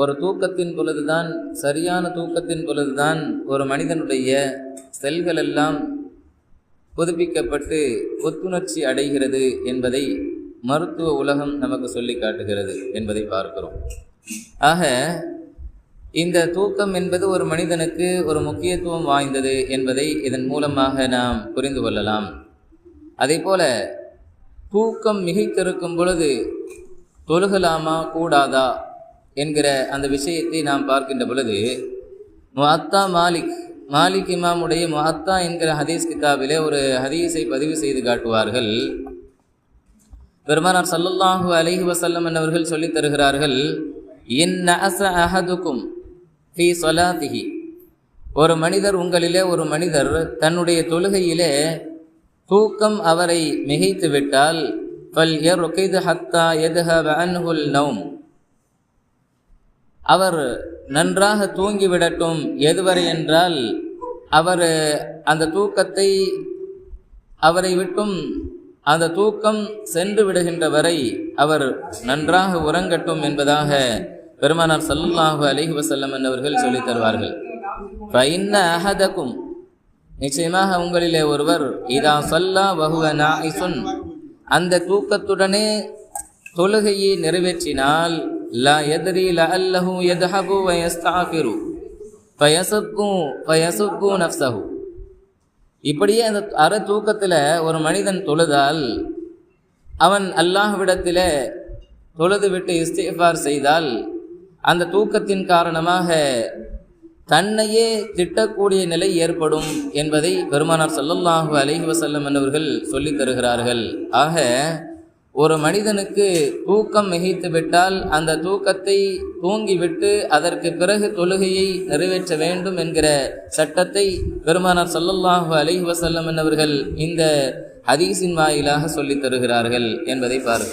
ஒரு தூக்கத்தின் பொழுதுதான் சரியான தூக்கத்தின் பொழுதுதான் ஒரு மனிதனுடைய செல்கள் எல்லாம் புதுப்பிக்கப்பட்டு புத்துணர்ச்சி அடைகிறது என்பதை மருத்துவ உலகம் நமக்கு சொல்லி காட்டுகிறது என்பதை பார்க்கிறோம். ஆக இந்த தூக்கம் என்பது ஒரு மனிதனுக்கு ஒரு முக்கியத்துவம் வாய்ந்தது என்பதை இதன் மூலமாக நாம் புரிந்து கொள்ளலாம். அதே போல தூக்கம் மிகைத்திருக்கும் பொழுது தொழுகலாமா கூடாதா? என்கிற அந்த விஷயத்தை நாம் பார்க்கின்ற பொழுது முஅத்தா மாலிக் மாலிக் இமாமுடைய முஅத்தா என்கிற ஹதீஸ் கிதாபிலே ஒரு ஹதீஸை பதிவு செய்து காட்டுவார்கள். பெருமானார் சல்லல்லாஹு அலைஹி வசல்லம் என்னவர்கள் சொல்லித் தருகிறார்கள் இன் அச அஹதுக்கும் ஃபி சொலாதிஹி ஒரு மனிதர் உங்களிலே ஒரு மனிதர் தன்னுடைய தொழுகையிலே தூக்கம் அவரை மிகைத்து விட்டால் ஏர் ரொக்கைது ஹத்தா எதுஹ அன்ஹுல் நவும் அவர் நன்றாக தூங்கிவிடட்டும். எதுவரை என்றால் அவர் அந்த தூக்கத்தை அவரை விட்டும் அந்த தூக்கம் சென்று விடுகின்ற வரை அவர் நன்றாக உறங்கட்டும் என்பதாக பெருமானார் சல்லாஹு அலிஹி வசல்லம் என்பவர்கள் சொல்லித் தருவார்கள். ஃபைன்ன அஹதக்கும் நிச்சயமாக உங்களிலே ஒருவர் இதா சல்லா வஹுவ நாயிசுன் அந்த தூக்கத்துடனே தொழுகையை நிறைவேற்றினால் لا يدري لعله يذهب ويستعفر. யஸ்தஅஃபிரு ஃபயசுக்கு نفسه. இப்படியே அந்த அற தூக்கத்தில் ஒரு மனிதன் தொழுதால் அவன் அல்லாஹ்விடத்தில் தொழுது விட்டு இஸ்திஃபார் செய்தால் அந்த தூக்கத்தின் காரணமாக தன்னையே திட்டக்கூடிய நிலை ஏற்படும் என்பதை பெருமானார் சல்லல்லாஹு அலைஹி வசல்லம் என்பவர்கள் சொல்லித் தருகிறார்கள். ஆக ஒரு மனிதனுக்கு தூக்கம் மிகைத்து விட்டால் அந்த தூக்கத்தை தூங்கிவிட்டு அதற்கு பிறகு தொழுகையை நிறைவேற்ற வேண்டும் என்கிற சட்டத்தை பெருமானார் சல்லல்லாஹு அலைஹி வசல்லம் என்பவர்கள் இந்த ஹதீஸின் வாயிலாக சொல்லித் தருகிறார்கள் என்பதை பார்க்கிறோம்.